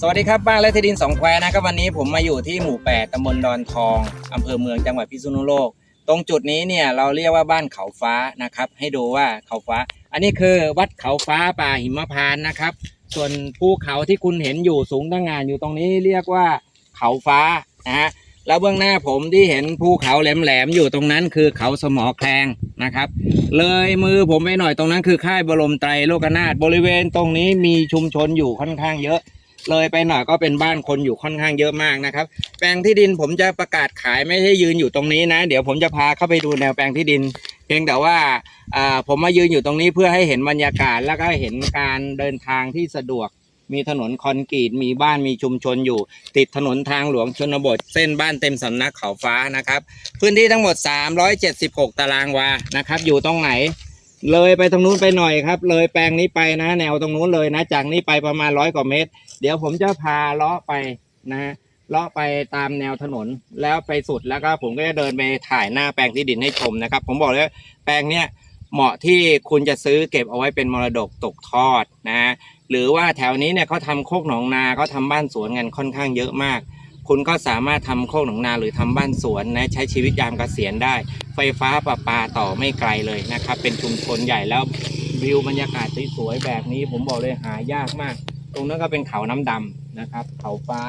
สวัสดีครับบ้านและที่ดินสองแควนะครับวันนี้ผมมาอยู่ที่หมู่ 8ตำบลดอนทองอำเภอเมืองจังหวัดพิษณุโลก ตรงจุดนี้เนี่ยเราเรียกว่าบ้านเขาฟ้านะครับ ให้ดูว่าเขาฟ้า อันนี้คือวัดเขาฟ้าป่าหิมพานต์นะครับ ส่วนภูเขาที่คุณเห็นอยู่สูงตั้งงานอยู่ตรงนี้เรียกว่าเขาฟ้านะฮะแล้วเบื้องหน้าผมที่เห็นภูเขาแหลมๆอยู่ตรงนั้นคือเขาสมอแคลงนะครับ เลยมือผมไปหน่อยตรงนั้นคือค่ายบรมไตรโลกนาถบริเวณตรงนี้มีชุมชนอยู่ค่อนข้างเยอะ เลยไปหน่อยก็เป็นบ้านคนอยู่ค่อนข้างเยอะมากนะครับ แปลงที่ดินผมจะประกาศขายไม่ใช่ยืนอยู่ตรงนี้นะ เดี๋ยวผมจะพาเข้าไปดูแนวแปลงที่ดิน เพียงแต่ว่าอ่าผมมายืนอยู่ตรงนี้เพื่อให้เห็นบรรยากาศแล้วก็เห็นการเดินทางที่สะดวก มีถนนคอนกรีตมีบ้านมีชุมชนอยู่ ติดถนนทางหลวงชนบท เส้นบ้านเต็มสำนักเขาฟ้านะครับ พื้นที่ทั้งหมด 376 ตารางวานะครับ อยู่ตรงไหน เลยไปตรงนู้นไปหน่อยครับ เลยแปลงนี้ไปนะ แนวตรงนู้นเลยนะ จากนี้ไปประมาณร้อยกว่าเมตร เดี๋ยวผมจะพาเลาะไปนะฮะเลาะไปตามแนวถนนแล้วไปสุดแล้วก็ผมก็จะเดินไปถ่ายหน้าแปลงที่ดินให้ชมนะครับ ผมบอกเลยว่าแปลงเนี้ยเหมาะที่คุณจะซื้อเก็บเอาไว้เป็นมรดกตกทอดนะฮะหรือว่าแถวนี้เนี่ยเขาทำโคกหนองนาเขาทำบ้านสวนกันค่อนข้างเยอะมาก คุณก็สามารถทำโคกหนองนาหรือทำบ้านสวนนะใช้ชีวิตยามเกษียณได้ ไฟฟ้าประปาต่อไม่ไกลเลยนะครับ เป็นชุมชนใหญ่แล้ววิวบรรยากาศสวยๆแบบนี้ ผมบอกเลยหายากมาก ตรงนั้นก็เป็นเขาน้ำดำนะครับ เขาฟ้า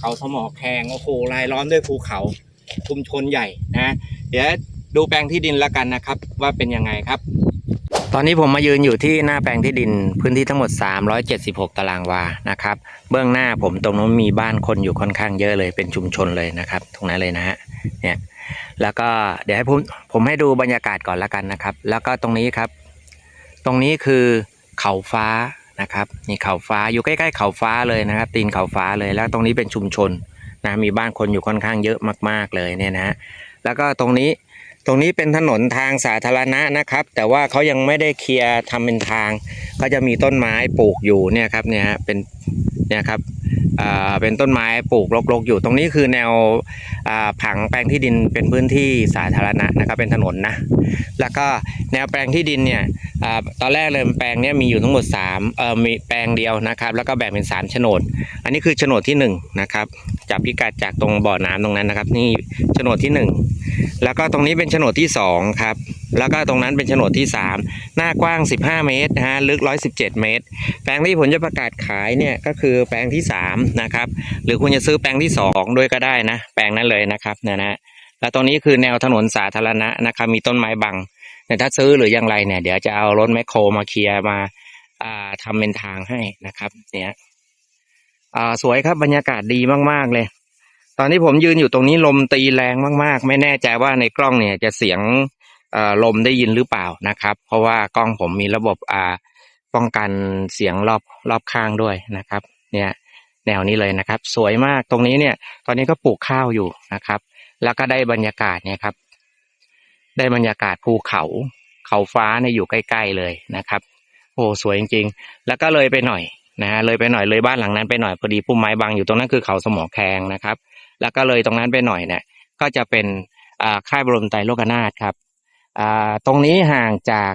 เขาสมอแคงโอ้โหรายล้อมด้วยภูเขาชุมชนใหญ่นะ เดี๋ยวดูแปลงที่ดินแล้วกันนะครับ ว่าเป็นยังไงครับ ตอนนี้ผมมายืนอยู่ที่หน้าแปลงที่ดินพื้นที่ทั้งหมด 376 ตารางวานะครับ เบื้องหน้าผมตรงนู้นมีบ้านคนอยู่ค่อนข้างเยอะเลยเป็นชุมชนเลยนะครับ ตรงนั้นเลยนะฮะเนี่ยแล้วก็เดี๋ยวให้ผมผมให้ดูบรรยากาศก่อนละกันนะครับ แล้วก็ตรงนี้ครับ ตรงนี้คือเขาฟ้านะครับนี่เขาฟ้าอยู่ใกล้ๆเขาฟ้าเลยนะครับ ตีนเขาฟ้าเลยแล้วตรงนี้เป็นชุมชนนะมีบ้านคนอยู่ค่อนข้างเยอะมากๆเลยเนี่ยนะฮะแล้วก็ตรงนี้ตรงนี้เป็นถนนทางสาธารณะนะครับ แต่ว่าเขายังไม่ได้เคลียร์ทำเป็นทาง ก็จะมีต้นไม้ปลูกอยู่เนี่ยครับเนี่ยเป็นเนี่ยครับอ่าเป็นต้นไม้ปลูกรกๆ อยู่ตรงนี้คือแนวอ่าผังแปลงที่ดินเป็นพื้นที่สาธารณะนะครับเป็นถนนนะแล้วก็แนวแปลงที่ดินเนี่ยอ่าตอนแรกเลยแปลงเนี้ยมีอยู่ทั้งหมด3เอ่อมีแปลงเดียวนะครับ แล้วก็แบ่งเป็น3โฉนด อันนี้คือโฉนดที่1นะครับจับพิกัดจากตรงบ่อน้ำตรงนั้นนะครับ นี่โฉนดที่ 1 แล้วก็ตรงนี้เป็นโฉนดที่2ครับ แล้วก็ตรงนั้นเป็นโฉนดที่ 3 หน้ากว้าง 15 เมตรนะฮะ ลึก 117 เมตร แปลงที่ผมจะประกาศขายเนี่ยก็คือแปลงที่ 3 นะครับ หรือคุณจะซื้อแปลงที่ 2 ด้วยก็ได้นะ แปลงนั้นเลยนะครับเนี่ยนะฮะ แล้วตรงนี้คือแนวถนนสาธารณะนะครับ มีต้นไม้บัง แต่ถ้าซื้อหรืออย่างไรเนี่ย เดี๋ยวจะเอารถแมคโครมาเคลียร์มาอ่าทำเป็นทางให้นะครับ เนี่ยอ่าสวยครับบรรยากาศดีมาก ๆ เลย ตอนที่ผมยืนอยู่ตรงนี้ลมตีแรงมาก ๆ ไม่แน่ใจว่าในกล้องเนี่ยจะเสียงลมได้ยินหรือเปล่านะครับ เพราะว่ากล้องผมมีระบบอ่าป้องกันเสียงรอบรอบข้างด้วยนะครับ เนี่ยแนวนี้เลยนะครับ สวยมากตรงนี้เนี่ย ตอนนี้ก็ปลูกข้าวอยู่นะครับ แล้วก็ได้บรรยากาศเนี่ยครับ ได้บรรยากาศภูเขา เขาฟ้าเนี่ยอยู่ใกล้ ๆเลยนะครับ โอ้สวยจริง ๆ แล้วก็เลยไปหน่อยนะฮะเลยไปหน่อยเลยบ้านหลังนั้นไปหน่อยพอดีพุ่มไม้บังอยู่ตรงนั้นคือเขาสมอแคงนะครับ แล้วก็เลยตรงนั้นไปหน่อยเนี่ยก็จะเป็นค่ายบรมไตรโลกนาถครับตรงนี้ห่างจาก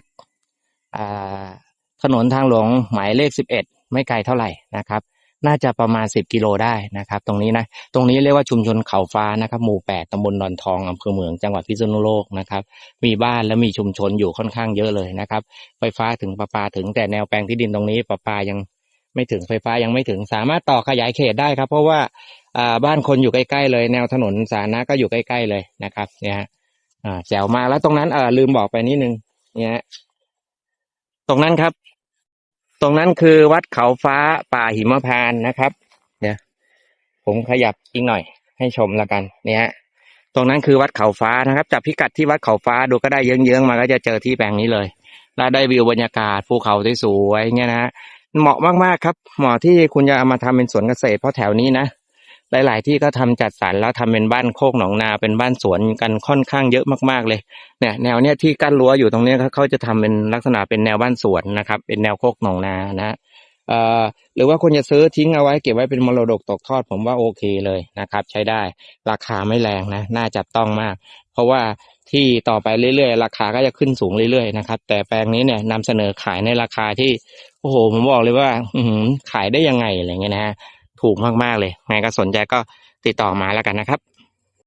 ถนนทางหลวงหมายเลขสิบเอ็ดไม่ไกลเท่าไหร่นะครับ น่าจะประมาณสิบกิโลได้นะครับ ตรงนี้นะตรงนี้เรียกว่าชุมชนเขาฟ้านะครับ หมู่แปดตำบลดอนทองอำเภอเมืองจังหวัดพิษณุโลกนะครับ มีบ้านและมีชุมชนอยู่ค่อนข้างเยอะเลยนะครับ ไฟฟ้าถึงประปาถึงแต่แนวแปลงที่ดินตรงนี้ประปายังไม่ถึงไฟฟ้ายังไม่ถึงสามารถต่อขยายเขตได้ครับ เพราะว่า บ้านคนอยู่ใกล้ ๆ เลย แนวถนนสาธารณะก็อยู่ใกล้ ๆ เลยนะครับ เนี่ยฮะอ่าแจ๋วมาแล้วตรงนั้นเออลืมบอกไปนิดนึง เนี่ยฮะตรงนั้นครับ ตรงนั้นคือวัดเขาฟ้าป่าหิมพานนะครับ เนี่ย ผมขยับอีกหน่อย ให้ชมแล้วกัน เนี่ยฮะตรงนั้นคือวัดเขาฟ้านะครับจับพิกัดที่วัดเขาฟ้าดูก็ได้เยื้องๆมาก็จะเจอที่แปลงนี้เลยแล้วได้วิวบรรยากาศภูเขาสวยๆเนี่ยนะฮะเหมาะมากๆครับ เหมาะที่คุณจะเอามาทำเป็นสวนเกษตรเพราะแถวนี้นะ หลาย ๆ ที่ก็ทำจัดสรรแล้วทำเป็นบ้านโคกหนองนาเป็นบ้านสวนกันค่อนข้างเยอะมากๆเลยเนี่ยแนวเนี้ยที่กั้นรั้วอยู่ตรงเนี้ยเขาจะทำเป็นลักษณะเป็นแนวบ้านสวนนะครับ เป็นแนวโคกหนองนานะเอ่อหรือว่าคุณจะซื้อทิ้งเอาไว้เก็บไว้เป็นมรดกตกทอดผมว่าโอเคเลยนะครับ ใช้ได้ราคาไม่แรงนะน่าจับต้องมาก เพราะว่าที่ต่อไปเรื่อยๆ ราคาก็จะขึ้นสูงเรื่อยๆนะครับ แต่แปลงนี้เนี่ยนำเสนอขายในราคาที่ โอ้โห ผมบอกเลยว่า อืขายได้ยังไงอะไรเงี้ยนะฮะ ถูกมากๆเลยไงก็สนใจก็ติดต่อมาแล้วกันนะครับ